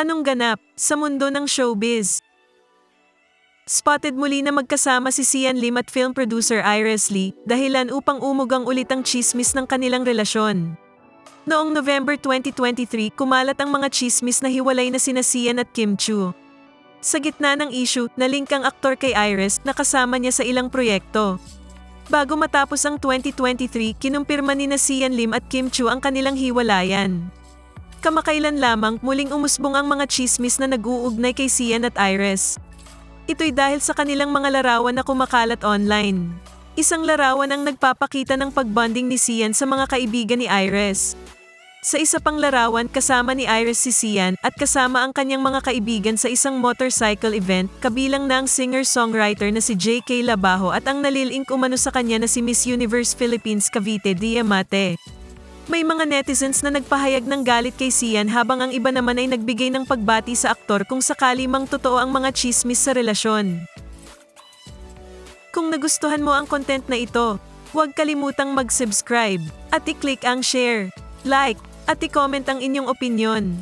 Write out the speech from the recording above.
Anong ganap sa mundo ng showbiz? Spotted muli na magkasama si Sian Lim at film producer Iris Lee dahilan upang umugang ulit ang chismis ng kanilang relasyon. Noong November 2023, kumalat ang mga chismis na hiwalay na sina Sian at Kim Chu. Sa gitna ng issue, nalink ang aktor kay Iris na kasama niya sa ilang proyekto. Bago matapos ang 2023, kinumpirma ni na Sian Lim at Kim Chu ang kanilang hiwalayan. Kamakailan lamang muling umusbong ang mga chismis na nag-uugnay kay Sian at Iris. Ito'y dahil sa kanilang mga larawan na kumakalat online. Isang larawan ang nagpapakita ng pagbonding ni Sian sa mga kaibigan ni Iris. Sa isa pang larawan kasama ni Iris si Sian at kasama ang kanyang mga kaibigan sa isang motorcycle event kabilang na ang singer-songwriter na si J.K. Labajo at ang nalilink umano sa kanya na si Miss Universe Philippines Cavite Diamante. May mga netizens na nagpahayag ng galit kay Sian habang ang iba naman ay nagbigay ng pagbati sa aktor kung sakali mang totoo ang mga chismis sa relasyon. Kung nagustuhan mo ang content na ito, huwag kalimutang mag-subscribe at i-click ang share, like, at i-comment ang inyong opinion.